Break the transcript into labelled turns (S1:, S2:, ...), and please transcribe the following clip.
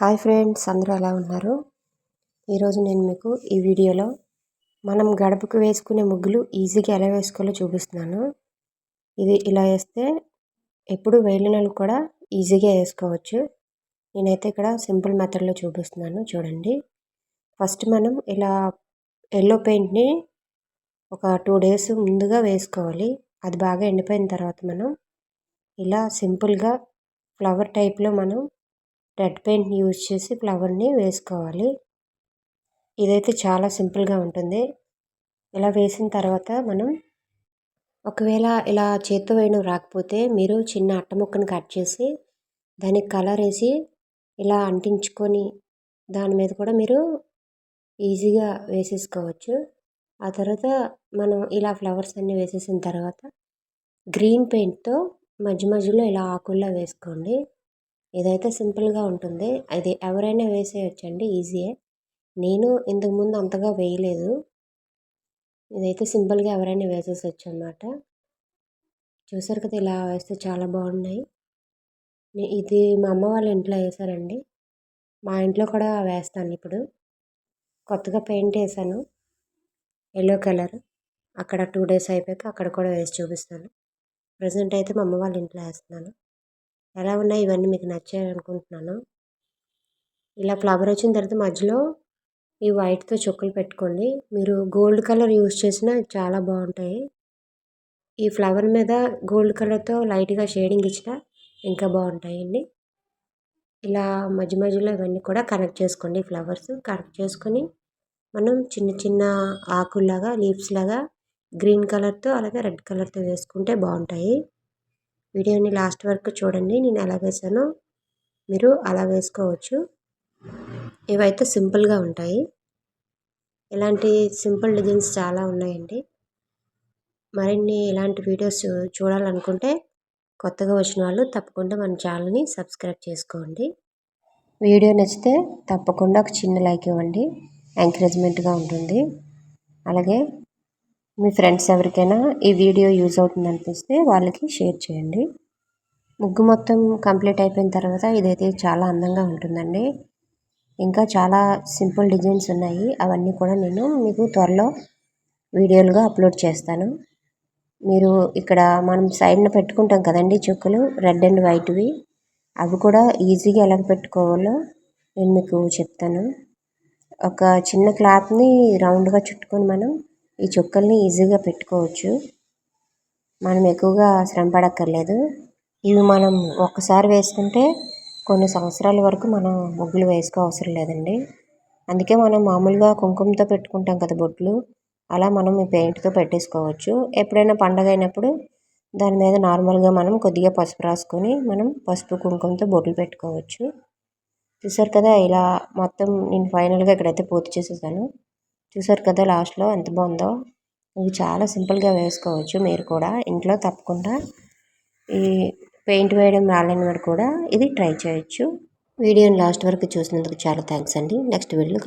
S1: Hi friends అందరూ ఎలా ఉన్నారు? ఈరోజు నేను మీకు ఈ వీడియోలో మనం గడపకు వేసుకునే ముగ్గులు ఈజీగా ఎలా వేసుకోవాలో చూపిస్తున్నాను. ఇది ఇలా వేస్తే ఎప్పుడు వేలినలు కూడా ఈజీగా వేసుకోవచ్చు. నేనైతే ఇక్కడ సింపుల్ మెథడ్లో చూపిస్తున్నాను చూడండి. ఫస్ట్ మనం ఇలా ఎల్లో పెయింట్ని ఒక టూ డేస్ ముందుగా వేసుకోవాలి. అది బాగా ఎండిపోయిన తర్వాత మనం ఇలా సింపుల్గా ఫ్లవర్ టైప్లో మనం రెడ్ పెయింట్ యూజ్ చేసి ఫ్లవర్ని వేసుకోవాలి. ఇదైతే చాలా సింపుల్గా ఉంటుంది. ఇలా వేసిన తర్వాత మనం ఒకవేళ ఇలా చేత్తో వేయడం రాకపోతే మీరు చిన్న అట్ట ముక్కను కట్ చేసి దానికి కలర్ వేసి ఇలా అంటించుకొని దాని మీద కూడా మీరు ఈజీగా వేసేసుకోవచ్చు. ఆ తర్వాత మనం ఇలా ఫ్లవర్స్ అన్నీ వేసేసిన తర్వాత గ్రీన్ పెయింట్తో మధ్య మధ్యలో ఇలా ఆకుల్లో వేసుకోండి. ఇదైతే సింపుల్గా ఉంటుంది అది ఎవరైనా వేసేయచ్చండి ఈజీయే. నేను ఇంతకుముందు అంతగా వేయలేదు. ఇదైతే సింపుల్గా ఎవరైనా వేసేసచ్చు అనమాట చూసారు కదా ఇలా వేస్తే చాలా బాగున్నాయి. ఇది మా అమ్మ వాళ్ళ ఇంట్లో వేసారండి మా ఇంట్లో కూడా వేస్తాను ఇప్పుడు. కొత్తగా పెయింట్ వేసాను ఎల్లో కలర్. అక్కడ టూ డేస్ అయిపోయాక అక్కడ కూడా వేసి చూపిస్తాను. ప్రజెంట్ అయితే మా అమ్మ వాళ్ళ ఇంట్లో వేస్తున్నాను. ఎలా ఉన్నాయి ఇవన్నీ మీకు నచ్చాయి అనుకుంటున్నాను ఇలా ఫ్లవర్ వచ్చిన తర్వాత మధ్యలో ఈ వైట్తో చుక్కలు పెట్టుకోండి. మీరు గోల్డ్ కలర్ యూస్ చేసినా చాలా బాగుంటాయి. ఈ ఫ్లవర్ మీద గోల్డ్ కలర్తో లైట్గా షేడింగ్ ఇచ్చిన ఇంకా బాగుంటాయండి. ఇలా మధ్య మధ్యలో ఇవన్నీ కూడా కనెక్ట్ చేసుకోండి ఫ్లవర్స్. కనెక్ట్ చేసుకొని మనం చిన్న చిన్న ఆకుల్లాగా లీవ్స్ లాగా గ్రీన్ కలర్తో అలాగే రెడ్ కలర్తో వేసుకుంటే బాగుంటాయి. వీడియోని లాస్ట్ వరకు చూడండి. నేను ఎలా వేసానో మీరు అలా వేసుకోవచ్చు. ఇవైతే సింపుల్గా ఉంటాయి. ఇలాంటి సింపుల్ డిజైన్స్ చాలా ఉన్నాయండి. మరిన్ని ఇలాంటి వీడియోస్ చూడాలనుకుంటే కొత్తగా వచ్చిన వాళ్ళు తప్పకుండా మన ఛానల్ని సబ్స్క్రైబ్ చేసుకోండి. వీడియో నచ్చితే తప్పకుండా ఒక చిన్న లైక్ ఇవ్వండి. ఎంకరేజ్మెంట్గా ఉంటుంది. అలాగే మీ ఫ్రెండ్స్ ఎవరికైనా ఈ వీడియో యూజ్ అవుతుంది అనిపిస్తే వాళ్ళకి షేర్ చేయండి. ముగ్గు మొత్తం కంప్లీట్ అయిపోయిన తర్వాత ఇదైతే చాలా అందంగా ఉంటుందండి. ఇంకా చాలా సింపుల్ డిజైన్స్ ఉన్నాయి. అవన్నీ కూడా నేను మీకు త్వరలో వీడియోలుగా అప్లోడ్ చేస్తాను. మీరు ఇక్కడ మనం సైడ్న పెట్టుకుంటాం కదండి చుక్కలు రెడ్ అండ్ వైట్వి. అవి కూడా ఈజీగా ఎలా పెట్టుకోవాలో నేను మీకు చెప్తాను. ఒక చిన్న క్లాత్ని రౌండ్గా చుట్టుకొని మనం ఈ చుక్కల్ని ఈజీగా పెట్టుకోవచ్చు. మనం ఎక్కువగా శ్రమ పడక్కర్లేదు. ఇవి మనం ఒక్కసారి వేసుకుంటే కొన్ని సంవత్సరాల వరకు మనం ముగ్గులు వేసుకో అవసరం లేదండి. అందుకే మనం మామూలుగా కుంకుమతో పెట్టుకుంటాం కదా బొట్లు. అలా మనం ఈ పెయింట్తో పెట్టేసుకోవచ్చు. ఎప్పుడైనా పండగ అయినప్పుడు దాని మీద నార్మల్గా మనం కొద్దిగా పసుపు రాసుకొని మనం పసుపు కుంకుమతో బొట్లు పెట్టుకోవచ్చు. చూసారు కదా ఇలా మొత్తం నేను ఫైనల్గా ఇక్కడైతే పూర్తి చేసేసాను. చూసారు కదా లాస్ట్లో ఎంత బాగుందో. ఇవి చాలా సింపుల్గా వేసుకోవచ్చు మీరు కూడా. ఇంట్లో తప్పకుండా ఈ పెయింట్ వేయడం రాలేని వారు కూడా ఇది ట్రై చేయొచ్చు. వీడియోని లాస్ట్ వరకు చూసినందుకు చాలా థ్యాంక్స్ అండి. నెక్స్ట్ వీడియోలో